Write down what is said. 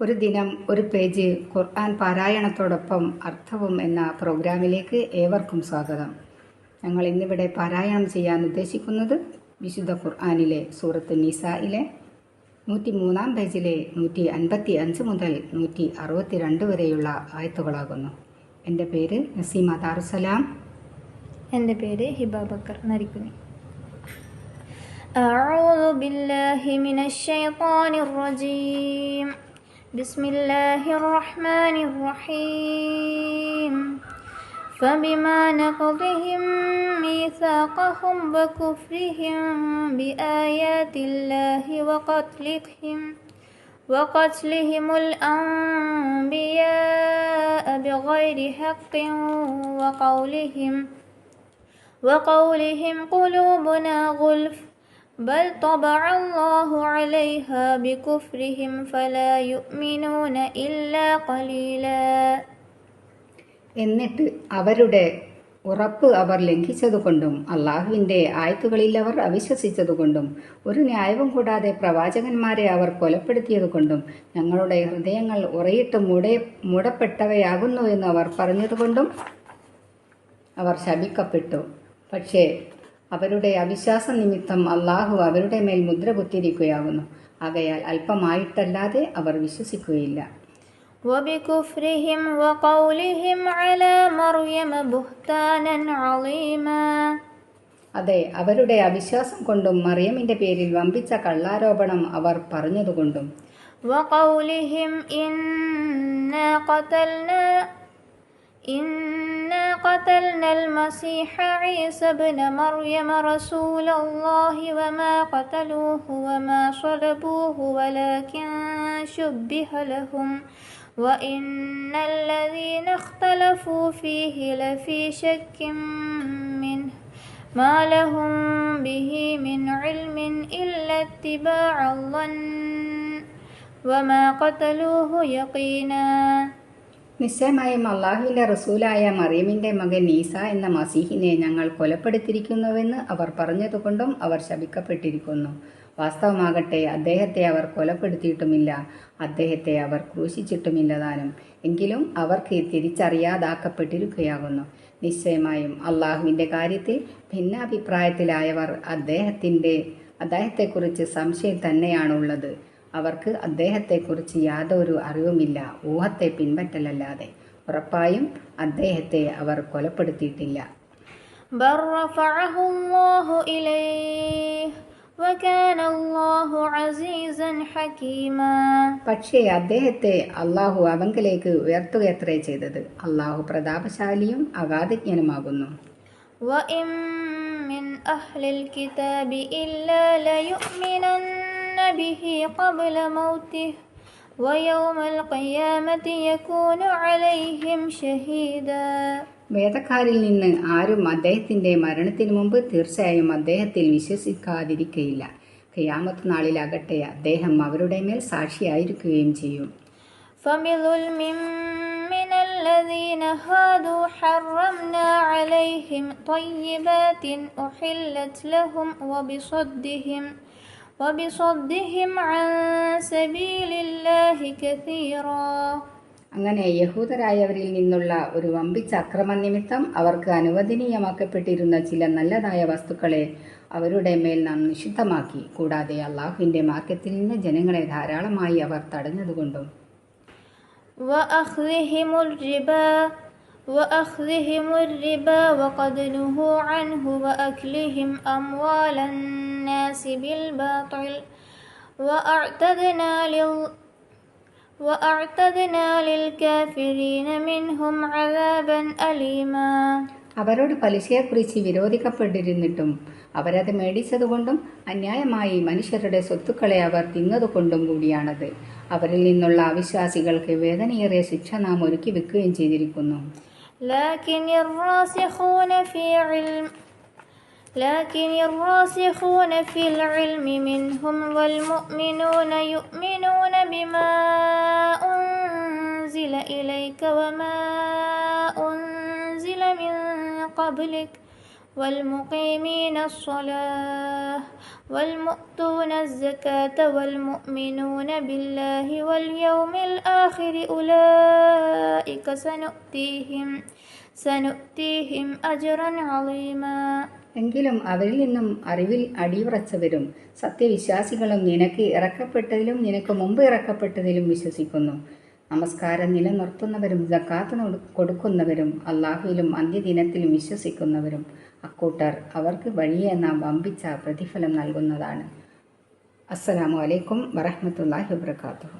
ഒരു ദിനം ഒരു പേജ് ഖുർആൻ പാരായണത്തോടൊപ്പം അർത്ഥവും എന്ന പ്രോഗ്രാമിലേക്ക് ഏവർക്കും സ്വാഗതം ഞങ്ങൾ ഇന്നിവിടെ പാരായണം ചെയ്യാൻ ഉദ്ദേശിക്കുന്നത് വിശുദ്ധ ഖുർആനിലെ സൂറത്ത് നിസായിലെ നൂറ്റി മൂന്നാം പേജിലെ നൂറ്റി അൻപത്തി അഞ്ച് മുതൽ നൂറ്റി അറുപത്തിരണ്ട് വരെയുള്ള ആയത്തുകളാകുന്നു എൻ്റെ പേര് നസീമ ദാറുസലാം എൻ്റെ പേര് ഹിബ ബക്കർ നരിക്കുനി أعوذ بالله من الشيطان الرجيم بسم الله الرحمن الرحيم. فبما نقضهم ميثاقهم وكفرهم بآيات الله وقتلهم وقتلهم الأنبياء بغير حق وقولهم وقولهم قلوبنا غلف بل طبع الله عليها بكفرهم فلا يؤمنون إلا قليلا എന്നിട്ട് അവരുടെ ഉറപ്പ് അവർ ലംഘിച്ചതുകൊണ്ടും അള്ളാഹുവിൻ്റെ ആയത്തുകളിൽ അവർ അവിശ്വസിച്ചതുകൊണ്ടും ഒരു ന്യായവും കൂടാതെ പ്രവാചകന്മാരെ അവർ കൊലപ്പെടുത്തിയതുകൊണ്ടും ഞങ്ങളുടെ ഹൃദയങ്ങൾ ഉറയിട്ട് മൂടെ മൂടപ്പെട്ടവയാകുന്നു എന്ന് അവർ പറഞ്ഞതുകൊണ്ടും അവർ ശപിക്കപ്പെട്ടു പക്ഷേ അവരുടെ അവിശ്വാസ നിമിത്തം അള്ളാഹു അവരുടെ മേൽ മുദ്ര കുത്തിയിരിക്കുകയാകുന്നു ആകയാൽ അല്പമായിട്ടല്ലാതെ അവർ വിശ്വസിക്കുകയില്ല وبكفرهم وقولهم على مريم بهتانا عظيما അതെ അവരുടെ അവിശ്വാസം കൊണ്ടും മറിയമിന്റെ പേരിൽ വമ്പിച്ച കള്ളാരോപണം അവർ പറഞ്ഞതുകൊണ്ടും وقولهم إنا قتلنا إنا قتلنا المسيح عيسى ابن مريم رسول الله وما قتلوه وما صلبوه ولكن شبه لهم وإن الذين اختلفوا فيه لفي شك منه ما لهم به من علم إلا اتباع الظن وما قتلوه يقينا നിശ്ചയമായും അള്ളാഹുവിന്റെ റസൂലായ മറിയമിന്റെ മകൻ ഈസ എന്ന മസീഹിനെ ഞങ്ങൾ കൊലപ്പെടുത്തിയിരിക്കുന്നുവെന്ന് അവർ പറഞ്ഞതുകൊണ്ടും അവർ ശപിക്കപ്പെട്ടിരിക്കുന്നു. വാസ്തവമാകട്ടെ അദ്ദേഹത്തെ അവർ കൊലപ്പെടുത്തിയിട്ടുമില്ല. അദ്ദേഹത്തെ അവർ ക്രൂശിച്ചിട്ടുമില്ലതാനും. എങ്കിലും അവർക്ക് തിരിച്ചറിയാതാക്കപ്പെട്ടിരിക്കുകയാകുന്നു. നിശ്ചയമായും അള്ളാഹുവിന്റെ കാര്യത്തിൽ ഭിന്നാഭിപ്രായത്തിലായവർ അദ്ദേഹത്തിന്റെ അദ്ദേഹത്തെക്കുറിച്ച് സംശയം തന്നെയാണുള്ളത്. അവർക്ക് അദ്ദേഹത്തെക്കുറിച്ച് യാതൊരു അറിവുമില്ല ഊഹത്തെ പിൻപറ്റലല്ലാതെ ഉറപ്പായും അദ്ദേഹത്തെ അവർ കൊലപ്പെടുത്തിയിട്ടില്ല بل رفعه الله إليه وكان الله عزيزا حكيما പക്ഷേ അദ്ദേഹത്തെ അള്ളാഹു അവങ്കലേക്ക് ഉയർത്തുകയത്രേ ചെയ്തത് അള്ളാഹു പ്രതാപശാലിയും അഗാധജ്ഞനുമാകുന്നു وإن من أهل الكتاب إلا ليؤمنن به قبل موته ويوم القيامة يكون عليهم شهيدا വേദക്കാരിൽ നിന്ന് ആരും അദ്ദേഹത്തിന്റെ മരണത്തിനു മുമ്പ് തീർച്ചയായും അദ്ദേഹത്തിൽ വിശ്വസിക്കാതിരിക്കയില്ല ഖിയാമത്ത് നാളിലാകട്ടെ അദ്ദേഹം അവരുടെ മേൽ സാക്ഷിയായിരിക്കുകയും ചെയ്യും فبظلم من الذين هادوا حرمنا عليهم طيبات أحلت لهم وبصدهم അങ്ങനെ യഹൂദരായവരിൽ നിന്നുള്ള ഒരു വമ്പിച്ച അക്രമനിമിത്തം അവർക്ക് അനുവദനീയമാക്കപ്പെട്ടിരുന്ന ചില നല്ലതായ വസ്തുക്കളെ അവരുടെ മേൽ നാം നിഷിദ്ധമാക്കി കൂടാതെ അള്ളാഹുവിന്റെ മാർഗത്തിൽ നിന്ന് ജനങ്ങളെ ധാരാളമായി അവർ തടഞ്ഞതുകൊണ്ടും. وأخذهم الربا وقد نهوا عنه وأكلهم أموال الناس بالباطل وأعتدنا لل അവരോട് പലിശയെക്കുറിച്ച് വിരോധിക്കപ്പെട്ടിരുന്നിട്ടും അവരത് മേടിച്ചതുകൊണ്ടും അന്യായമായി മനുഷ്യരുടെ സ്വത്തുക്കളെ അവർ തിന്നതുകൊണ്ടും കൂടിയാണത്. അവരിൽ നിന്നുള്ള അവിശ്വാസികൾക്ക് വേദനയേറിയ ശിക്ഷ നാം ഒരുക്കി വെക്കുകയും ചെയ്തിരിക്കുന്നു. لكن الراسخون في علم لكن الراسخون في العلم منهم والمؤمنون يؤمنون بما أنزل إليك وما أنزل من قبلك. والمقيمين الصلاة والمؤتون الزكاة والمؤمنون بالله واليوم الآخر أولئك سنؤتيهم سنؤتيهم أجرا عظيما എങ്കിലും അവരിൽ നിന്നും അറിവിൽ അടിയുറച്ചവരും സത്യവിശ്വാസികളും നിനക്ക് ഇറക്കപ്പെട്ടതിലും നിനക്ക് മുമ്പ് ഇറക്കപ്പെട്ടതിലും വിശ്വസിക്കുന്നു നമസ്കാരം നിലനിർത്തുന്നവരും ജക്കാത്ത് കൊടുക്കുന്നവരും അള്ളാഹുവിലും അന്ത്യദിനത്തിലും വിശ്വസിക്കുന്നവരും. അക്കൂട്ടർ അവർക്ക് വഴിയെ നാം വമ്പിച്ച പ്രതിഫലം നൽകുന്നതാണ്. അസ്സലാമു അലൈക്കും വറഹമത്തല്ലാഹി വബറകാതുഹു.